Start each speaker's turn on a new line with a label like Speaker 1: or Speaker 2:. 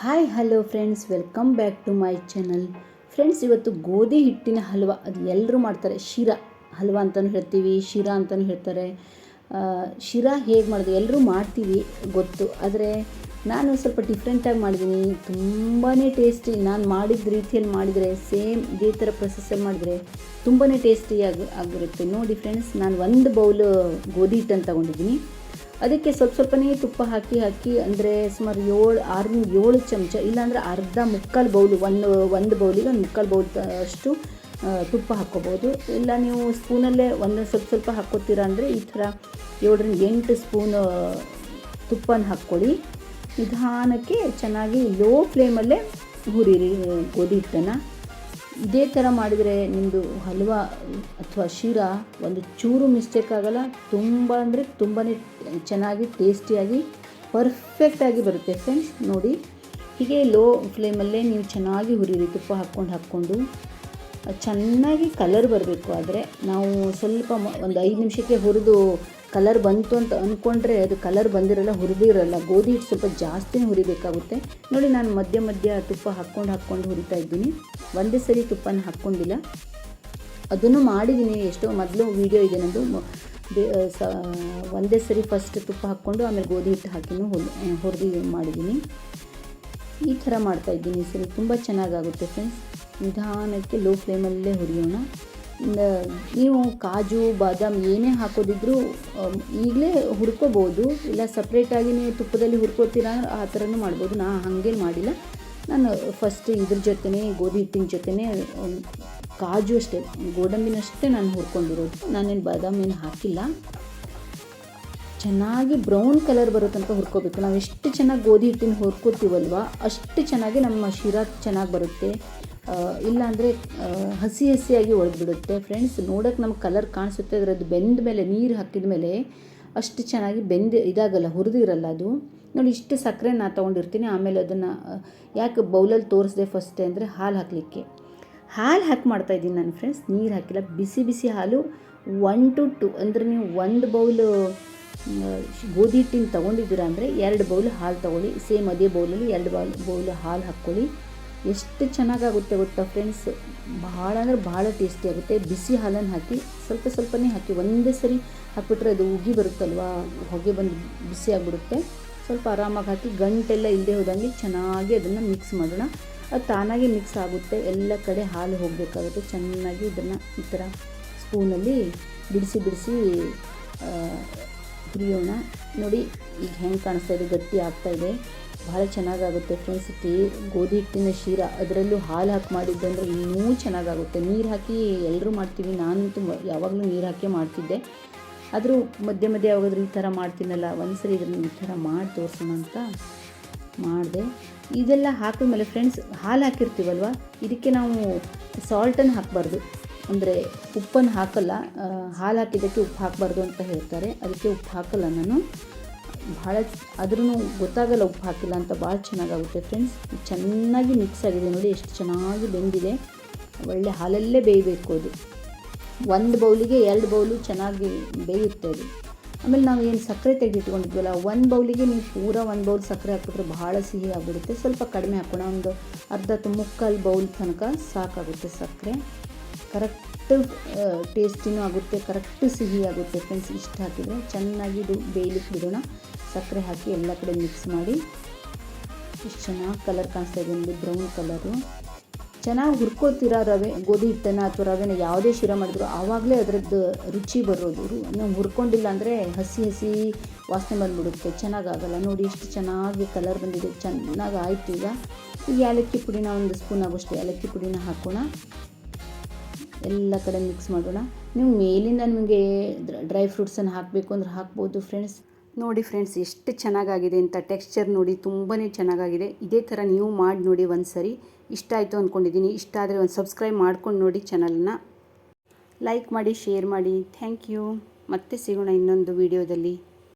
Speaker 1: Hi, hello friends, welcome back to my channel. Friends, ಇವತ್ತು ಗೋಧಿ ಹಿಟ್ಟಿನ ಹಲ್ವ, ಅದು ಎಲ್ಲರೂ ಮಾಡ್ತಾರೆ. ಶಿರಾ ಹಲ್ವ ಅಂತಲೂ ಹೇಳ್ತೀವಿ, ಶಿರಾ ಅಂತಲೂ ಹೇಳ್ತಾರೆ. ಶಿರಾ ಹೇಗೆ ಮಾಡೋದು? ಎಲ್ಲರೂ ಮಾಡ್ತೀವಿ, ಗೊತ್ತು. ಆದರೆ ನಾನು ಸ್ವಲ್ಪ ಡಿಫ್ರೆಂಟಾಗಿ ಮಾಡಿದ್ದೀನಿ ತುಂಬಾ ಟೇಸ್ಟಿ ನಾನು ಮಾಡಿದ ರೀತಿಯಲ್ಲಿ ಮಾಡಿದರೆ ಸೇಮ್ ಇದೇ ಥರ ಪ್ರೊಸೆಸಲ್ಲಿ ಮಾಡಿದರೆ ತುಂಬಾ ಟೇಸ್ಟಿಯಾಗಿ ಆಗಿರುತ್ತೆ. ನೋಡಿ ಫ್ರೆಂಡ್ಸ್ ನಾನು ಒಂದು ಬೌಲ್ ಗೋಧಿ ಹಿಟ್ಟನ್ನು ತಗೊಂಡಿದ್ದೀನಿ. ಅದಕ್ಕೆ ಸ್ವಲ್ಪ ಸ್ವಲ್ಪನೇ ತುಪ್ಪ ಹಾಕಿ ಹಾಕಿ, ಅಂದರೆ ಸುಮಾರು ಏಳು ಆರರಿಂದ ಏಳು ಚಮಚ, ಇಲ್ಲಾಂದರೆ ಅರ್ಧ ಮುಕ್ಕಾಲು ಬೌಲು, ಒಂದು ಒಂದು ಬೌಲಿಗೆ ಒಂದು ಮುಕ್ಕಾಲು ಬೌಲ್ ಅಷ್ಟು ತುಪ್ಪ ಹಾಕ್ಕೋಬೋದು. ಇಲ್ಲ ನೀವು ಸ್ಪೂನಲ್ಲೇ ಒಂದು ಸ್ವಲ್ಪ ಸ್ವಲ್ಪ ಹಾಕ್ಕೋತೀರ ಅಂದರೆ ಈ ಥರ ಏಳರಿಂದ ಎಂಟು ಸ್ಪೂನ್ ತುಪ್ಪನ ಹಾಕ್ಕೊಳ್ಳಿ. ನಿಧಾನಕ್ಕೆ ಚೆನ್ನಾಗಿ ಲೋ ಫ್ಲೇಮಲ್ಲೇ ಹುರಿರಿ, ಗೋಧಿ ಹಿಟ್ಟನ್ನು. ಇದೇ ಥರ ಮಾಡಿದರೆ ನಿಮ್ಮದು ಹಲ್ವಾ ಅಥವಾ ಶೀರಾ ಒಂದು ಚೂರು ಮಿಸ್ಟೇಕ್ ಆಗಲ್ಲ. ತುಂಬ ಅಂದರೆ ತುಂಬಾ ಚೆನ್ನಾಗಿ ಟೇಸ್ಟಿಯಾಗಿ ಪರ್ಫೆಕ್ಟಾಗಿ ಬರುತ್ತೆ ಫ್ರೆಂಡ್ಸ್ ನೋಡಿ, ಹೀಗೆ ಲೋ ಫ್ಲೇಮಲ್ಲೇ ನೀವು ಚೆನ್ನಾಗಿ ಹುರಿಯಿರಿ ತುಪ್ಪ ಹಾಕ್ಕೊಂಡು ಹಾಕ್ಕೊಂಡು. ಚೆನ್ನಾಗಿ ಕಲರ್ ಬರಬೇಕು, ಆದರೆ ನಾವು ಸ್ವಲ್ಪ ಒಂದು ಐದು ನಿಮಿಷಕ್ಕೆ ಹುರಿದು ಕಲರ್ ಬಂತು ಅಂತ ಅಂದ್ಕೊಂಡ್ರೆ ಅದು ಕಲರ್ ಬಂದಿರಲ್ಲ, ಹುರಿದಿರಲ್ಲ. ಗೋಧಿ ಹಿಟ್ಟು ಸ್ವಲ್ಪ ಜಾಸ್ತಿನೇ ಹುರಿಬೇಕಾಗುತ್ತೆ. ನೋಡಿ ನಾನು ಮಧ್ಯ ಮಧ್ಯ ತುಪ್ಪ ಹಾಕ್ಕೊಂಡು ಹಾಕ್ಕೊಂಡು ಹುರಿತಾ ಇದ್ದೀನಿ. ಒಂದೇ ಸರಿ ತುಪ್ಪನ ಹಾಕ್ಕೊಂಡಿಲ್ಲ. ಅದನ್ನು ಮಾಡಿದ್ದೀನಿ ಎಷ್ಟೋ ಮೊದಲು ವೀಡಿಯೋ ಇದೆ ನಂದು. ಒಂದೇ ಸರಿ ಫಸ್ಟ್ ತುಪ್ಪ ಹಾಕ್ಕೊಂಡು ಆಮೇಲೆ ಗೋಧಿ ಹಿಟ್ಟು ಹಾಕಿನೂ ಹುರಿದು ಮಾಡಿದ್ದೀನಿ ಈ ಥರ ಮಾಡ್ತಾ ಇದ್ದೀನಿ ಈ ಸರಿ. ತುಂಬ ಚೆನ್ನಾಗಾಗುತ್ತೆ ಫ್ರೆಂಡ್ಸ್ ನಿಧಾನಕ್ಕೆ ಲೋ ಫ್ಲೇಮಲ್ಲೇ ಹುರಿಯೋಣ. ನೀವು ಕಾಜು, ಬಾದಾಮಿ ಏನೇ ಹಾಕೋದಿದ್ರೂ ಈಗಲೇ ಹುರ್ಕೋಬೋದು. ಇಲ್ಲ ಸಪ್ರೇಟಾಗಿ ನೀವು ತುಪ್ಪದಲ್ಲಿ ಹುರ್ಕೋತೀರಾ, ಆ ಥರನೂ ಮಾಡ್ಬೋದು. ನಾ ಹಾಗೇನು ಮಾಡಿಲ್ಲ. ನಾನು ಫಸ್ಟ್ ಇದ್ರ ಜೊತೆನೇ, ಗೋಧಿ ಹಿಟ್ಟಿನ ಜೊತೆನೇ ಕಾಜು ಅಷ್ಟೇ. ಗೋಡಂಬಿನಷ್ಟೇ ನಾನು ಹುರ್ಕೊಂಡಿರೋದು. ನಾನೇನು ಬಾದಾಮಿನ ಹಾಕಿಲ್ಲ. ಚೆನ್ನಾಗಿ ಬ್ರೌನ್ ಕಲರ್ ಬರೋ ತನಕ ಹುರ್ಕೋಬೇಕು. ನಾವು ಎಷ್ಟು ಚೆನ್ನಾಗಿ ಗೋಧಿ ಹಿಟ್ಟಿನ ಹುರ್ಕೋತೀವಲ್ವ, ಅಷ್ಟು ಚೆನ್ನಾಗಿ ನಮ್ಮ ಶಿರಾ ಚೆನ್ನಾಗಿ ಬರುತ್ತೆ. ಇಲ್ಲಾಂದರೆ ಹಸಿ ಹಸಿಯಾಗಿ ಒಡೆದ್ಬಿಡುತ್ತೆ ಫ್ರೆಂಡ್ಸ್ ನೋಡೋಕೆ ನಮ್ಗೆ ಕಲರ್ ಕಾಣಿಸುತ್ತೆ. ಅದರದ್ದು ಬೆಂದ ಮೇಲೆ, ನೀರು ಹಾಕಿದ ಮೇಲೆ ಅಷ್ಟು ಚೆನ್ನಾಗಿ ಬೆಂದ ಇದಾಗಲ್ಲ ಹುರಿದಿರಲ್ಲ ಅದು. ನೋಡಿ, ಇಷ್ಟು ಸಕ್ಕರೆ ನಾ ತೊಗೊಂಡಿರ್ತೀನಿ. ಆಮೇಲೆ ಅದನ್ನು ಯಾಕೆ ಬೌಲಲ್ಲಿ ತೋರಿಸ್ದೆ ಫಸ್ಟೇ ಅಂದರೆ ಹಾಲು ಹಾಕಲಿಕ್ಕೆ. ಹಾಲು ಹಾಕಿ ಮಾಡ್ತಾಯಿದ್ದೀನಿ ನಾನು ಫ್ರೆಂಡ್ಸ್ ನೀರು ಹಾಕಿಲ್ಲ, ಬಿಸಿ ಬಿಸಿ ಹಾಲು ಒನ್ ಟು ಟು ಅಂದರೆ ನೀವು ಒಂದು ಬೌಲು ಗೋಧಿ ಹಿಟ್ಟಿನ ತೊಗೊಂಡಿದ್ದೀರಾ ಅಂದರೆ ಎರಡು ಬೌಲ್ ಹಾಲು ತೊಗೊಳ್ಳಿ. ಸೇಮ್ ಅದೇ ಬೌಲಲ್ಲಿ ಎರಡು ಬೌಲ್ ಬೌಲ್ ಹಾಲು ಹಾಕ್ಕೊಳ್ಳಿ. ಎಷ್ಟು ಚೆನ್ನಾಗಾಗುತ್ತೆ ಗೊತ್ತಾ ಫ್ರೆಂಡ್ಸ್ ಭಾಳ ಅಂದರೆ ಭಾಳ ಟೇಸ್ಟಿ ಆಗುತ್ತೆ. ಬಿಸಿ ಹಾಲನ್ನು ಹಾಕಿ, ಸ್ವಲ್ಪ ಸ್ವಲ್ಪನೇ ಹಾಕಿ, ಒಂದೇ ಸರಿ ಹಾಕಿಬಿಟ್ರೆ ಅದು ಉಗಿ ಬರುತ್ತಲ್ವಾ? ಹೊಗೆ ಬಂದು ಬಿಸಿ ಆಗಿಬಿಡುತ್ತೆ. ಸ್ವಲ್ಪ ಆರಾಮಾಗಿ ಹಾಕಿ, ಗಂಟೆಲ್ಲ ಇಲ್ಲದೆ ಹೋದಂಗೆ ಚೆನ್ನಾಗಿ ಅದನ್ನು ಮಿಕ್ಸ್ ಮಾಡೋಣ. ಅದು ತಾನಾಗಿ ಮಿಕ್ಸ್ ಆಗುತ್ತೆ. ಎಲ್ಲ ಕಡೆ ಹಾಲು ಹೋಗಬೇಕಾಗುತ್ತೆ. ಚೆನ್ನಾಗಿ ಇದನ್ನು ಈ ಥರ ಸ್ಪೂನಲ್ಲಿ ಬಿಡಿಸಿ ಬಿಡಿಸಿ ಹುರಿಯೋಣ. ನೋಡಿ, ಈಗ ಹೆಂಗೆ ಕಾಣಿಸ್ತಾ ಇದೆ, ಗಟ್ಟಿ ಆಗ್ತಾ ಭಾಳ ಚೆನ್ನಾಗಾಗುತ್ತೆ ಫ್ರೆಂಡ್ಸ್ ಟೀ ಗೋಧಿ ಹಿಟ್ಟಿನ ಶೀರ, ಅದರಲ್ಲೂ ಹಾಲು ಹಾಕಿ ಮಾಡಿದ್ದಂದರೆ ಇನ್ನೂ ಚೆನ್ನಾಗಾಗುತ್ತೆ. ನೀರು ಹಾಕಿ ಎಲ್ಲರೂ ಮಾಡ್ತೀವಿ. ನಾನಂತೂ ಯಾವಾಗಲೂ ನೀರು ಹಾಕಿ ಮಾಡ್ತಿದ್ದೆ. ಆದರೂ ಮಧ್ಯೆ ಮಧ್ಯೆ ಯಾವಾಗಾದ್ರೂ ಈ ಥರ ಮಾಡ್ತೀನಲ್ಲ, ಒಂದ್ಸರಿ ಇದನ್ನು ಈ ಥರ ಮಾಡಿ ತೋರಿಸೋಣ ಅಂತ ಮಾಡಿದೆ. ಇದೆಲ್ಲ ಹಾಕಿದ್ಮೇಲೆ ಫ್ರೆಂಡ್ಸ್ ಹಾಲು ಹಾಕಿರ್ತೀವಲ್ವ? ಇದಕ್ಕೆ ನಾವು ಸಾಲ್ಟನ್ನು ಹಾಕಬಾರ್ದು. ಅಂದರೆ ಉಪ್ಪನ್ನು ಹಾಕಲ್ಲ ಹಾಲು ಹಾಕಿದ್ದಕ್ಕೆ ಉಪ್ಪು ಹಾಕಬಾರ್ದು ಅಂತ ಹೇಳ್ತಾರೆ. ಅದಕ್ಕೆ ಉಪ್ಪು ಹಾಕಲ್ಲ ನಾನು. ಭಾಳ ಆದ್ರೂ ಗೊತ್ತಾಗಲ್ಲ ಉಪ್ಪು ಹಾಕಿಲ್ಲ ಅಂತ ಭಾಳ ಚೆನ್ನಾಗಾಗುತ್ತೆ ಫ್ರೆಂಡ್ಸ್. ಚೆನ್ನಾಗಿ ಮಿಕ್ಸ್ ಆಗಿದೆ ನೋಡಿ, ಎಷ್ಟು ಚೆನ್ನಾಗಿ ಬೆಂದಿದೆ. ಒಳ್ಳೆ ಹಾಲಲ್ಲೇ ಬೇಯಬೇಕು ಅದು. ಒಂದು ಬೌಲಿಗೆ ಎರಡು ಬೌಲು ಚೆನ್ನಾಗಿ ಬೇಯುತ್ತೆ ಅದು. ಆಮೇಲೆ ನಾವು ಏನು ಸಕ್ಕರೆ ತೆಗೆದಿಟ್ಕೊಂಡಿದ್ವಲ್ಲ, ಒಂದು ಬೌಲಿಗೆ ನೀವು ಪೂರ ಒಂದು ಬೌಲ್ ಸಕ್ಕರೆ ಹಾಕಿಬಿಟ್ರೆ ಭಾಳ ಸಿಹಿ ಆಗಿಬಿಡುತ್ತೆ. ಸ್ವಲ್ಪ ಕಡಿಮೆ ಹಾಕೋಣ, ಒಂದು ಅರ್ಧ ಮುಕ್ಕಾಲು ಬೌಲ್ ತನಕ ಸಾಕಾಗುತ್ತೆ ಸಕ್ಕರೆ. ಕರೆಕ್ಟ್ ಟೇಸ್ಟಿನೂ ಆಗುತ್ತೆ, ಕರೆಕ್ಟ್ ಸಿಹಿ ಆಗುತ್ತೆ ಫ್ರೆಂಡ್ಸ್ ಇಷ್ಟು ಹಾಕಿದರೆ. ಚೆನ್ನಾಗಿ ಇದು ಬೇಯಲಿಕ್ಕೆ ಬಿಡೋಣ. ಸಕ್ಕರೆ ಹಾಕಿ ಎಲ್ಲ ಕಡೆ ಮಿಕ್ಸ್ ಮಾಡಿ. ಎಷ್ಟು ಚೆನ್ನಾಗಿ ಕಲರ್ ಕಾಣಿಸ್ತಾ ಇದೆ ಒಂದು ಬ್ರೌನ್ ಕಲರು ಚೆನ್ನಾಗಿ ಹುರ್ಕೋತೀರಾ ರವೆ, ಗೋಧಿ ಹಿಟ್ಟನ್ನು ಅಥವಾ ರವೆನ ಯಾವುದೇ ಶಿರ ಮಾಡಿದ್ರು, ಆವಾಗಲೇ ಅದರದ್ದು ರುಚಿ ಬರೋದು. ನಾವು ಹುರ್ಕೊಂಡಿಲ್ಲ ಅಂದರೆ ಹಸಿ ಹಸಿ ವಾಸನೆ ಬಂದ್ಬಿಡುತ್ತೆ, ಚೆನ್ನಾಗಾಗಲ್ಲ. ನೋಡಿ, ಎಷ್ಟು ಚೆನ್ನಾಗಿ ಕಲರ್ ಬಂದಿದೆ, ಚೆನ್ನಾಗಿ ಆಯಿತು ಈಗ. ಈ ಏಲಕ್ಕಿ ಪುಡಿನ ಒಂದು ಸ್ಪೂನ್ ಆಗೋಷ್ಟು, ಏಲಕ್ಕಿ ಪುಡಿನ ಹಾಕೋಣ. ಎಲ್ಲ ಕಡೆ ಮಿಕ್ಸ್ ಮಾಡೋಣ. ನೀವು ಮೇಲಿಂದ ನಿಮಗೆ ಡ್ರೈ ಫ್ರೂಟ್ಸನ್ನು ಹಾಕಬೇಕು ಅಂದ್ರೆ ಹಾಕ್ಬೋದು ಫ್ರೆಂಡ್ಸ್ ನೋಡಿ ಫ್ರೆಂಡ್ಸ್, ಎಷ್ಟು ಚೆನ್ನಾಗಾಗಿದೆ ಅಂತ ಟೆಕ್ಸ್ಚರ್ ನೋಡಿ ತುಂಬಾ ಚೆನ್ನಾಗಾಗಿದೆ. ಇದೇ ಥರ ನೀವು ಮಾಡಿ ನೋಡಿ ಒಂದು ಸರಿ ಇಷ್ಟ ಆಯಿತು ಅಂದ್ಕೊಂಡಿದ್ದೀನಿ ಇಷ್ಟ ಆದರೆ ಒಂದು ಸಬ್ಸ್ಕ್ರೈಬ್ ಮಾಡ್ಕೊಂಡು ನೋಡಿ ಚಾನಲನ್ನ ಲೈಕ್ ಮಾಡಿ ಶೇರ್ ಮಾಡಿ. ಥ್ಯಾಂಕ್ ಯು ಮತ್ತೆ ಸಿಗೋಣ ಇನ್ನೊಂದು ವಿಡಿಯೋದಲ್ಲಿ